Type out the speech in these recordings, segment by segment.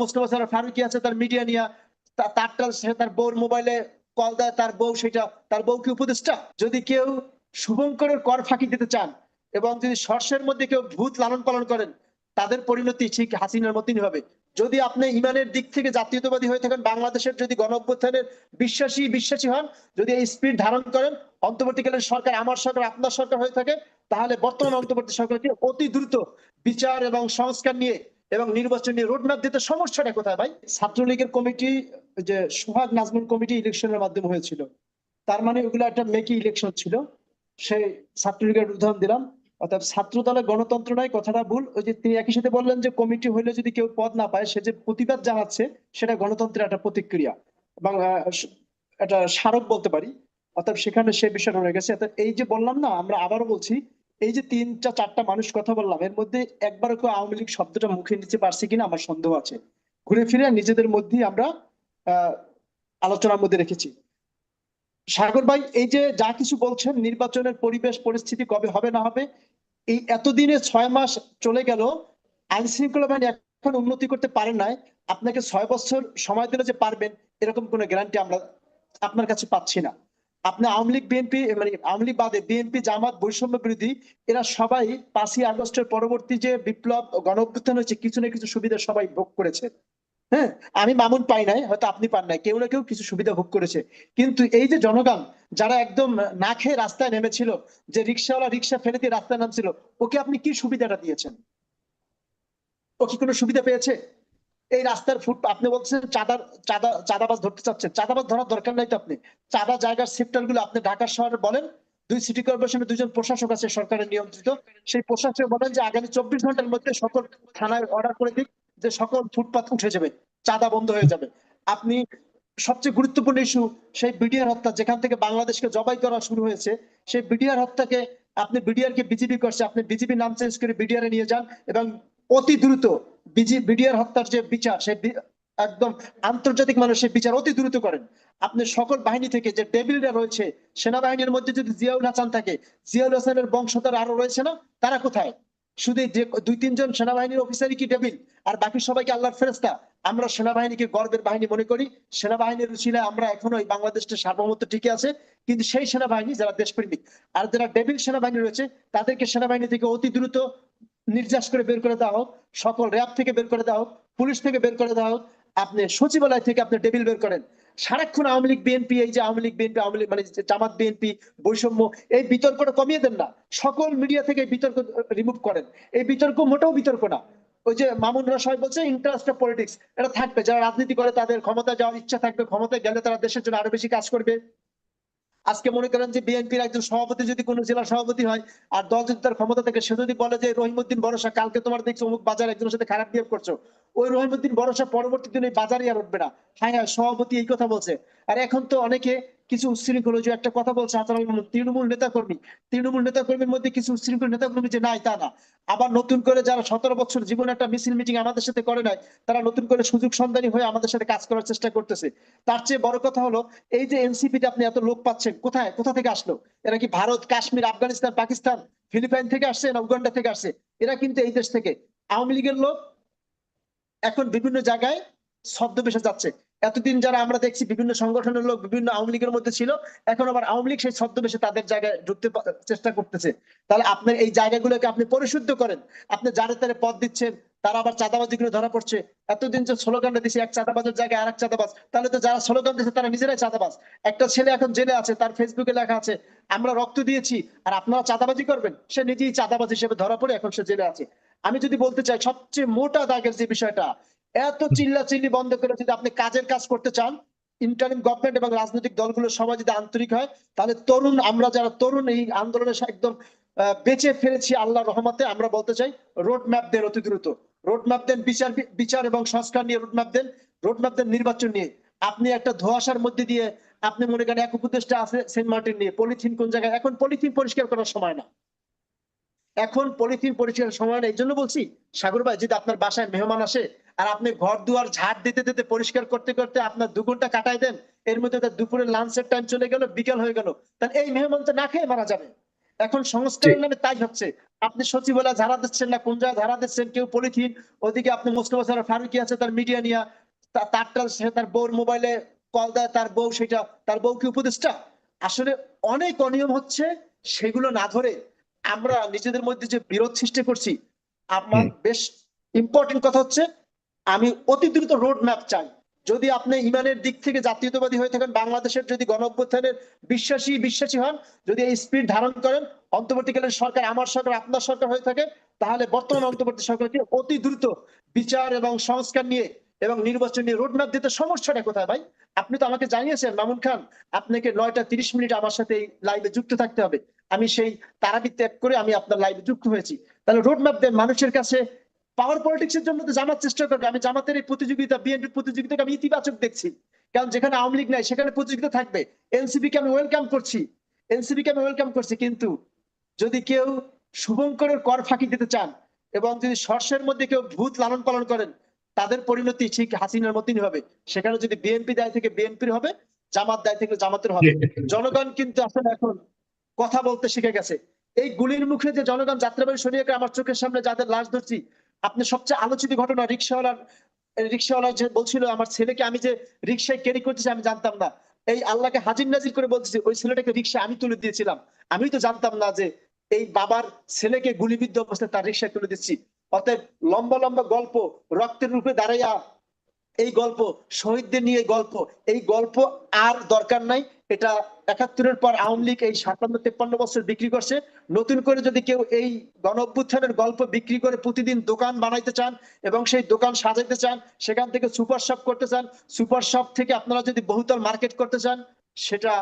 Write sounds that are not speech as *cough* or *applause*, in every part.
মোস্তফা ফারুকি আছে তার মিডিয়া নিয়ে তারটা সে তার বউর মোবাইলে কল দেয়, তার বউ সেটা, তার বউ কি উপদেষ্টা। যদি কেউ শুভঙ্করের কর ফাঁকি দিতে চান এবং যদি সর্ষের মধ্যে কেউ ভূত লালন পালন করেন, তাদের পরিণতি ঠিক হাসিনার মতনই হবে। যদি আপনি ইমানের দিক থেকে জাতীয়তাবাদী হয়ে থাকেন, বাংলাদেশের যদি গণ অভ্যুত্থানের বিশ্বাসী বিশ্বাসী হন, যদি এই স্পিড ধারণ করেন, অন্তর্বর্তীকালীন সরকার, আমার সরকার, আপনার সরকার হয়ে থাকে, তাহলে বর্তমান অন্তর্বর্তী সরকারকে অতি দ্রুত বিচার এবং সংস্কার নিয়ে এবং নির্বাচন রোডম্যাপ দিতে সমস্যাটা কোথায় ভাই? ছাত্রলীগের কমিটি যে সোহাগ নাজমুল কমিটি ইলেকশনের মাধ্যমে হয়েছিল। তার মানে ওগুলো একটা মেকি ইলেকশন ছিল। সেই ছাত্রলীগের উদাহরণ দিলাম। অর্থাৎ ছাত্র দলের গণতন্ত্র নয়, কথাটা ভুল। ওই যে তিনি একই সাথে বললেন যে কমিটি হইলে যদি কেউ পদ না পায়, সে যে প্রতিবাদ জানাচ্ছে, সেটা গণতন্ত্রের একটা প্রতিক্রিয়া এবং একটা স্মারক বলতে পারি। অর্থাৎ সেখানে সে বিষয়টা রয়ে গেছে। অর্থাৎ এই যে বললাম না, আমরা আবারও বলছি এই যে তিনটা চারটা মানুষ কথা বললাম, এর মধ্যে একবারও কেউ আওয়ামী লীগ শব্দটা মুখে নিতে পারছে কিনা আমার সন্দেহ আছে। ঘুরে ফিরে নিজেদের মধ্যেই আমরা আলোচনার মধ্যে রেখেছি। সাগর ভাই, এই যে যা কিছু বলছেন, নির্বাচনের পরিবেশ, পরিস্থিতি কবে হবে, না হবে, এই এতদিনে ছয় মাস চলে গেল আইন শৃঙ্খলা বাহিনী এখন উন্নতি করতে পারেন নাই, আপনাকে ছয় বছর সময় দিলে যে পারবেন, এরকম কোনো গ্যারান্টি আমরা আপনার কাছে পাচ্ছি না। আপনি আওয়ামী লীগ, বিএনপি মানে আওয়ামী লীগ বাদে বিএনপি, জামাত, বৈষম্য বিরোধী, এরা সবাই পাঁচই আগস্টের পরবর্তী যে বিপ্লব, গণ অভ্যুত্থান হয়েছে, কিছু না কিছু সুবিধা সবাই ভোগ করেছে। হ্যাঁ আমি মামুন পাই নাই, হয়তো আপনি পান নাই, কেউ না কেউ কিছু সুবিধা ভোগ করেছে। কিন্তু এই যে জনগণ, যারা একদম না খেয়ে রাস্তায় নেমেছিল, যে রিক্সাওয়ালা রিক্সা ফেলে দিয়ে রাস্তায় নামছিল, ওকে আপনি কি সুবিধাটা দিয়েছেন? ও কি কোনো সুবিধা পেয়েছে? এই রাস্তার ফুট আপনি বলছেন চাঁদার চাঁদা চাঁদাবাজ ধরতে চাচ্ছেন। চাঁদাবাজ ধরার দরকার নাই তো আপনি। চাঁদা জায়গার সেক্টরগুলো আপনি ঢাকা শহরে বলেন, দুই সিটি কর্পোরেশনের দুজন প্রশাসক আছে, সরকারের নিয়ন্ত্রিত। সেই প্রশাসক বলেন যে আগামী চব্বিশ ঘণ্টার মধ্যে সকল থানায় অর্ডার করে দিক যে সকল ফুটপাত উঠে যাবে, চাঁদা বন্ধ হয়ে যাবে। আপনি সবচেয়ে গুরুত্বপূর্ণ ইস্যু সেই বিডিআর হত্যা, যেখান থেকে বাংলাদেশকে জবাই করা শুরু হয়েছে, সেই বিডিআর হত্যাকে আপনি বিডিআর কে বিজেপি করছে, আপনি বিজেপি নাম চেঞ্জ করে বিডিআর এ নিয়ে যান এবং অতি দ্রুত বিডিআর হত্যার যে বিচার সে একদম আন্তর্জাতিক মানুষের বিচার অতি দ্রুত করেন। আপনি সকল বাহিনী থেকে যে ডেবিলরা রয়েছে, সেনাবাহিনীর মধ্যে যদি জিয়াউল হাসান থাকে, জিয়াউল হাসানের বংশধর আরও রয়েছে না? তারা কোথায়? শুধু যে দুই, তিনজন সেনাবাহিনীর অফিসারই কি ডেবিল আর বাকি সবাইকে আল্লাহর ফেরেস্তা আমরা সেনাবাহিনীকে গর্বের বাহিনী মনে করি। সেনাবাহিনীর উচিলায় আমরা এখনও এই বাংলাদেশের সার্বভৌমত্ব টিকে আছে। কিন্তু সেই সেনাবাহিনী যারা দেশপ্রেমিক, আর যারা ডেবিল সেনাবাহিনী রয়েছে, তাদেরকে সেনাবাহিনী থেকে অতি দ্রুত নির্যাস করে বের করে দেওয়া হোক, সকল র্যাব থেকে বের করে দেওয়া হোক, পুলিশ থেকে বের করে দেওয়া হোক, আপনি সচিবালয় থেকে আপনি টেবিল বের করেন। সারাক্ষণ আওয়ামী লীগ, বিএনপি, এই যে আওয়ামী লীগ, বিএনপি, আওয়ামী লীগ মানে জামাত, বিএনপি, বৈষম্য, এই বিতর্কটা কমিয়ে দেন না। সকল মিডিয়া থেকে বিতর্ক রিমুভ করেন। এই বিতর্ক মোটেও বিতর্ক না। ওই যে মামুনরা সবাই বলছে ইন্টারেস্ট পলিটিক্স এটা থাকবে। যারা রাজনীতি করে তাদের ক্ষমতা যাওয়ার ইচ্ছা থাকবে, ক্ষমতায় গেলে তারা দেশের জন্য আরও বেশি কাজ করবে। আজকে মনে করেন যে বিএনপির একজন সভাপতি যদি কোনো জেলা সভাপতি হয় আর দল যদি তার ক্ষমতা থেকে, সে যদি বলে যে রহিমুদ্দিন ভরসা কালকে তোমার দেখছ অমুক বাজার একজনের সাথে খারাপ বিহেভ করছ, ওই রহিমুদ্দিন ভরসা পরবর্তী দিনে এই আর উঠবে না। হ্যাঁ হ্যাঁ সভাপতি এই কথা বলছে। আর এখন তো অনেকে কিছু উচ্ছৃঙ্খল যে একটা কথা বলছে মামুন, তৃণমূল নেতা কর্মী তৃণমূল নেতা কর্মীর মধ্যে কিছু উচ্ছৃঙ্খল নেতা কর্মী যে নাই তা না। আবার নতুন করে যারা সতেরো বছর জীবনে একটা মিছিল মিটিং আমাদের সাথে করে নাই তারা নতুন করে সুযোগ সন্ধানী হয়ে আমাদের সাথে কাজ করার চেষ্টা করতেছে। তার চেয়ে বড় কথা হলো এই যে এনসিপিতে আপনি এত লোক পাচ্ছেন কোথায় কোথা থেকে আসলো? এরা কি ভারত কাশ্মীর আফগানিস্তান পাকিস্তান ফিলিপাইন থেকে আসছে না উগান্ডা থেকে আসছে? এরা কিন্তু এই দেশ থেকে। আওয়ামী লীগের লোক এখন বিভিন্ন জায়গায় ছদ্মবেশে যাচ্ছে। এতদিন যারা আমরা দেখছি বিভিন্ন সংগঠনের লোক, বিভিন্ন আওয়ামী লীগের মধ্যে ছিল, এখন আবার আওয়ামী লীগ সেই ছদ্মবেশে তাদের জায়গায় ঢুকতে চেষ্টা করতেছে। তাহলে আপনার এই জায়গাগুলোকে আপনি পরিশুদ্ধ করেন। আপনি যারে তারে পদ দিচ্ছেন, তারা আবার চাঁদাবাজি করে ধরা পড়ছে। এতদিন যে স্লোগানটা দিছে, এক চাঁদাবাজের জায়গায় আর এক চাঁদাবাজ। তাহলে তো যারা স্লোগান দিচ্ছে তারা নিজেরাই চাঁদাবাজ। একটা ছেলে এখন জেলে আছে, তার ফেসবুকে লেখা আছে, আমরা রক্ত দিয়েছি, আর আপনারা চাঁদাবাজি করবেন? সে নিজেই চাঁদাবাজ হিসেবে ধরা পড়ে, এখন সে জেলে আছে। আমি যদি বলতে চাই, সবচেয়ে মোটা দাগের যে বিষয়টা এত চিল্লা চিল্লি বন্ধ করে যদি আপনি কাজের কাজ করতে চান ইন্টারিম গভর্নমেন্ট এবং রাজনৈতিক দলগুলো সবাই যদি আন্তরিক হয়, তাহলে তরুণ, আমরা যারা তরুণ, এই আন্দোলনের একদম বেঁচে ফেলেছি আল্লাহ রহমতে, আমরা বলতে চাই রোড ম্যাপ দেন অতি দ্রুত। রোড ম্যাপ দেন বিচার বিচার এবং সংস্কার নিয়ে রোড ম্যাপ দেন রোড ম্যাপ দেন নির্বাচন নিয়ে। আপনি একটা ধোয়াশার মধ্যে দিয়ে আপনি মনে করেন এক উপদেষ্টা আছে সেন্ট মার্টিন নিয়ে, পলিথিন কোন জায়গায়? এখন পলিথিন পরিষ্কার করার সময় না। এখন পলিথিন পরিষ্কার সময় না, এই জন্য বলছি, সাগর ভাই, যদি আপনার বাসায় মেহমান আসে আর আপনি ঘর দুয়ার ঝাড় দিতে দিতে পরিষ্কার করতে করতে আপনার দু ঘণ্টা কাটাই দেন এর মধ্যে তার দুপুরের লাঞ্চের টাইম চলে গেল বিকেল হয়ে গেল। তাহলে এই মেহমান তো না খেয়ে মারা যাবে। এখন সংস্কারের নামে তাই হচ্ছে। আপনি সচিবালয় ধারা দিচ্ছেন না কোন জায়গায় ধারা দিচ্ছেন কেউ পলিথিন ওদিকে আপনি মুস্তফা সারা ফারুকি আছে তার মিডিয়া নিয়ে তারটা সে তার বউর মোবাইলে কল দেয় তার বউ সেটা তার বউ কি উপদেষ্টা? আসলে অনেক অনিয়ম হচ্ছে সেগুলো না ধরে আমরা নিজেদের মধ্যে যে বিরোধ সৃষ্টি করছি আমার বেশ ইম্পর্টেন্ট কথা হচ্ছে আমি অতি দ্রুত রোড ম্যাপ চাই। যদি আপনি ইমানের দিক থেকে জাতীয়তাবাদী হয়ে থাকেন, বাংলাদেশের যদি গণ অভ্যুত্থানের বিশ্বাসী বিশ্বাসী হন, যদি এই স্পিড ধারণ করেন, অন্তর্বর্তীকালীন সরকার, আমার সরকার, আপনার সরকার হয়ে থাকে, তাহলে বর্তমান অন্তর্বর্তী সরকারকে অতি দ্রুত বিচার এবং সংস্কার নিয়ে এবং নির্বাচন নিয়ে রোড ম্যাপ দিতে সমস্যাটা কোথায় ভাই? আপনি তো আমাকে জানিয়েছেন, মামুন খান, আপনাকে নয়টা তিরিশ মিনিট আমার সাথে এই লাইভে যুক্ত থাকতে হবে। আমি সেই তারাবি ত্যাগ করে আমি আপনার লাইভে যুক্ত হয়েছি। তাহলে রোড ম্যাপ দেন মানুষের কাছে পাওয়ার পলিটিক্স এর জন্য তো জামাত চেষ্টা করবে। আমি জামাতের এই প্রতিযোগিতা, বিএনপির প্রতিযোগিতাকে আমি ইতিবাচক দেখছি। কারণ যেখানে আওয়ামী লীগ নাই, সেখানে প্রতিযোগিতা থাকবে। এনসিপি কে আমি ওয়েলকাম করছি। এনসিপি কে আমি ওয়েলকাম করছি। কিন্তু যদি কেউ শুভঙ্করের কর ফাঁকি দিতে চান এবং যদি সর্ষের মধ্যে কেউ ভূত লালন পালন করেন, তাদের পরিণতি ঠিক হাসিনার মতনই হবে। সেখানে যদি বিএনপি দায় থেকে বিএনপির হবে, জামাত দায় থেকে জামাতের হবে। জনগণ কিন্তু আসলে এখন কথা বলতে শিখে গেছে। এই গুলির মুখে যে জনগণ যাত্রাবাড়ি শনিয়াকে আমার চোখের সামনে যাদের লাশ ধরছি আপনি সবচেয়ে আলোচিত ঘটনা রিক্সাওয়ালার রিক্সাওয়ালা যে বলছিল, আমার ছেলেকে আমি যে রিক্সায় ক্যারি করতেছি, আমি জানতাম না। এই আল্লাহকে হাজির নাজির করে বলতেছি, ওই ছেলেটাকে রিক্সা আমি তুলে দিয়েছিলাম। আমি তো জানতাম না যে এই বাবার ছেলেকে গুলিবিদ্ধ অবস্থায় তার রিক্সায় তুলে দিচ্ছি। অতএব লম্বা লম্বা গল্প, রক্তের রূপে দাঁড়াইয়া এই গল্প, শহীদদের নিয়ে গল্প, এই গল্প আর দরকার নাই। এটা একাত্তরের পর আওয়ামী লীগ এই সাতান্ন, তেপ্পান্ন বছর বিক্রি করছে। নতুন করে যদি কেউ এই গণ গল্প বিক্রি করে প্রতিদিন দোকান বানাইতে চান এবং সেই দোকান সাজাইতে চান, সেখান থেকে সুপার শপ করতে চান, সুপার শপ থেকে আপনারা যদি বহুতল মার্কেট করতে চান, সেটা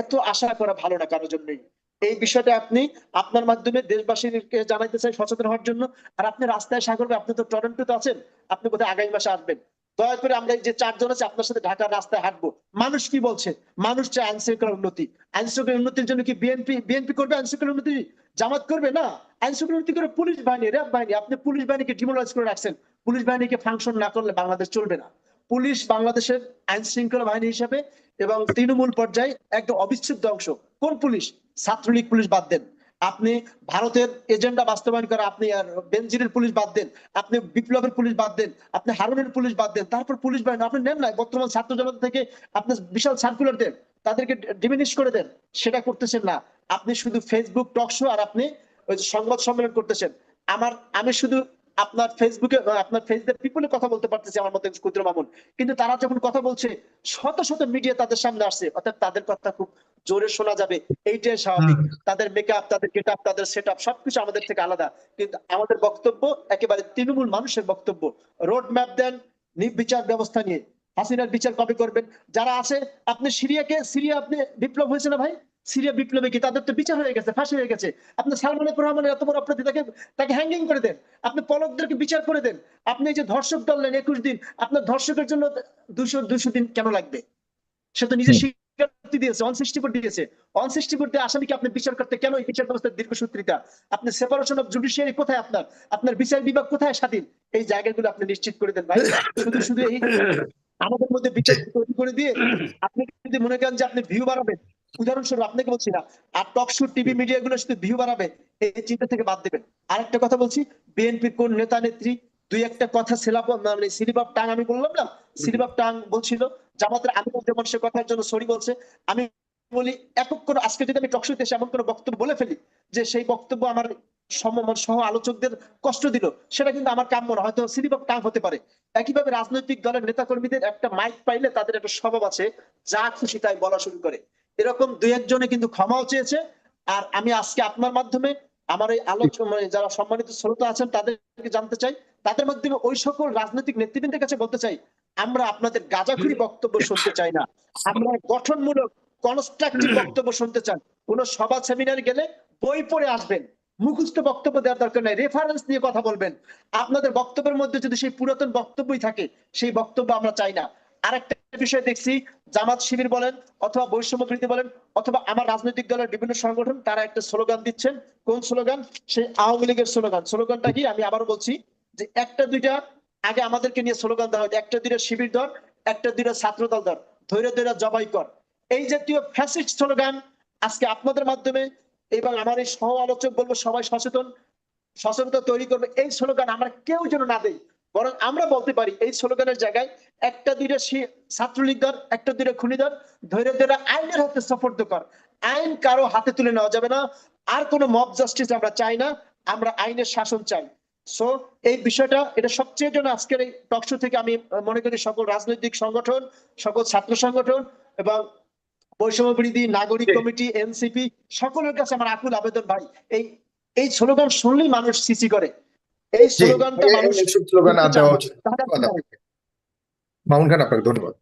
এত আশা করা ভালো না কারোর জন্যই। এই বিষয়টা আপনি আপনার মাধ্যমে দেশবাসীকে জানাইতে চাই সচেতন হওয়ার জন্য। আর আপনি রাস্তায় সাগরবে আপনি তো টরন্টোতে আছেন, আপনি বোধহয় আগামী মাসে আসবেন। দয়া করে আমরা এই যে চারজন আছে আপনার সাথে ঢাকার রাস্তায় হাঁটবো। মানুষ কি বলছে? মানুষ চায় আইন শৃঙ্খলার উন্নতি। আইন শৃঙ্খলার উন্নতির জন্য কি বিএনপি বিএনপি করবে আইন শৃঙ্খলার উন্নতি? জামাত করবে? না। আইন শৃঙ্খলা উন্নতি করে পুলিশ বাহিনী র্যাব বাহিনী আপনি পুলিশ বাহিনীকে ডিমোলাইজ করে রাখছেন। পুলিশ বাহিনীকে ফাংশন না করলে বাংলাদেশ চলবে না। পুলিশ বাংলাদেশের আইন শৃঙ্খলা বাহিনী হিসেবে এবং তৃণমূল পর্যায়ে একদম অবিচ্ছেদ্য অংশ। কোন পুলিশ? ছাত্রলীগ পুলিশ বাদ দেন। আপনি ভারতের এজেন্ডা বাস্তবায়ন করা, আপনি বেনজিরের পুলিশ বাদ দেন, আপনি বিপ্লবের পুলিশ বাদ দেন, আপনি হারুনের পুলিশ বাদ দেন, তারপর পুলিশ বাহিনী, আপনি নেন না বর্তমান ছাত্র জনতা থেকে আপনি বিশাল সার্কুলার দেন, তাদেরকে ডিমিনিশ করে দেন, সেটা করতেছেন না। আপনি শুধু ফেসবুক টকশো আর আপনি ওই সংবাদ সম্মেলন করতেছেন। আমার, আমি শুধু আপনার ফেসবুকে আপনার ফেসবুক পিপলে কথা বলতে পারতেছি আমার মতো ক্ষুদ্র মামুন। কিন্তু তারা যখন কথা বলছে শত শত মিডিয়া তাদের সামনে আসছে। অর্থাৎ তাদের কথা খুব জোরে শোনা যাবে। এইটাই স্বাভাবিক। তাদের মেকআপ তাদের গেট আপ তাদের সেট আপ সবকিছু আমাদের থেকে আলাদা। কিন্তু আমাদের বক্তব্য একেবারে তৃণমূল মানুষের বক্তব্য। রোড ম্যাপ দেন নি- বিচার ব্যবস্থা নিয়ে। হাসিনার বিচার কবে করবেন? যারা আছে আপনি সিরিয়াকে সিরিয়া আপনি বিপ্লব হয়েছে না ভাই? সিরিয়া বিপ্লবে কি তাদের তো বিচার হয়ে গেছে ফাঁসি হয়ে গেছে? আপনি সালমান রহমানের এত বড় অপরাধী তাকে তাকে হ্যাঙ্গিং করে দেন। আপনি পলকদেরকে বিচার করে দেন। আপনি এই যে ধর্ষক ধরলেন একুশ দিন আপনার ধর্ষকের জন্য দুশো দুশো দিন কেন লাগবে? সে তো নিজের স্বীকারোক্তি দিয়েছে অনসৃষ্টি করে দিয়েছে। অনসৃষ্টি করতে আসামিকে আপনি বিচার করতে কেন এই বিচার ব্যবস্থার দীর্ঘসূত্রিতা আপনি সেপারেশন অফ জুডিশিয়ারি কোথায় আপনার? আপনার বিচার বিভাগ কোথায় স্বাধীন? এই জায়গাগুলো আপনি নিশ্চিত করে দেন ভাই। শুধু শুধু এই *laughs* আমাদের মধ্যে বিচার তৈরি করে দিয়ে আপনি যদি মনে করেন যে আপনি ভিউ বাড়াবেন উদাহরণস্বরূপ আপনাকে বলছি না, আর টক শো টিভি মিডিয়া গুলো শুধু ভিউ বাড়াবে, এই চিন্তা থেকে বাদ দেবেন। আরেকটা কথা বলছি বিএনপির কোন নেতা, নেত্রী, দুই একটা কথা সিলাপ মানে অফ টাং আমি বললাম না? অফ টাং বলছিল, জামাতের আমি যেমন সে কথার জন্য সরি বলছে, আমি বলি একক কোনো, আজকে যদি আমি টকশোতে এসে এমন কোনো বক্তব্য বলে ফেলি, যে সেই বক্তব্য আমার সমমান সহ আলোচকদের কষ্ট দিল, সেটা কিন্তু আমার কাম্য না, হয়তো অফ টাং হতে পারে। একইভাবে রাজনৈতিক দলের নেতাকর্মীদের একটা মাইক পাইলে তাদের একটা স্বভাব আছে, যা খুশি তাই বলা শুরু করে। এরকম দুই একজনে কিন্তু ক্ষমাও চেয়েছে। আর আমি আজকে আপনার মাধ্যমে আমার এই আলোচনা মানে যারা সম্মানিত শ্রোতা আছেন, তাদেরকে জানতে চাই, তাদের মাধ্যমে ওই সকল রাজনৈতিক নেতৃবৃন্দের কাছে বলতে চাই, আমরা আপনাদের গাজাখুরি বক্তব্য শুনতে চাই না। আমরা গঠনমূলক কনস্ট্রাকটিভ বক্তব্য শুনতে চান কোন সভা সেমিনার গেলে বই পড়ে আসবেন। মুখস্থ বক্তব্য দেওয়ার দরকার নাই। রেফারেন্স নিয়ে কথা বলবেন। আপনাদের বক্তব্যের মধ্যে যদি সেই পুরাতন বক্তব্যই থাকে, সেই বক্তব্য আমরা চাই না। আরেকটা বিষয় দেখছি, জামাত শিবির বলেন অথবা বৈষম্য বৃদ্ধি বলেন অথবা আমার রাজনৈতিক দলের বিভিন্ন সংগঠন, তারা একটা স্লোগান দিচ্ছেন। কোন স্লোগান? সেই আওয়ামী লীগের স্লোগান। স্লোগানটা কি? আমি আবারও বলছি যে একটা দুইটা আগে আমাদেরকে নিয়ে স্লোগান দেওয়া হয় একটা দুইটা শিবির দল, একটা দুইটা ছাত্র দল। দল ধৈর্য ধৈর্য জবাই কর। এই জাতীয় ফ্যাসিস্ট স্লোগান আজকে আপনাদের মাধ্যমে এবং আমার এই সহ আলোচক বলব সবাই সচেতন। সচেতনতা তৈরি করবে। এই স্লোগান আমরা কেউ যেন না দেই। বরং আমরা বলতে পারি এই স্লোগানের জায়গায় একটা দুইটা শি- ছাত্রলীগদার একটা দুইটা খুনিদার ধৈর্য ধরে আইনের হাতে সফর্দ কর। আইন কারও হাতে তুলে নেওয়া যাবে না। আর কোনো মব জাস্টিস আমরা চাই না। আমরা আইনের শাসন চাই। সো এই বিষয়টা এটা সবচেয়ে জন্য আজকের এই টকশো থেকে আমি মনে করি সকল রাজনৈতিক সংগঠন সকল ছাত্র সংগঠন এবং বৈষম্য বিরোধী নাগরিক কমিটি এনসিপি সকলের কাছে আমার আকুল আবেদন ভাই। এই এই স্লোগান শুনলেই মানুষ সিসি করে। এই স্লোগানটা মানুষ স্লোগান দেওয়া উচিত মামুন খান আপনাকে ধন্যবাদ।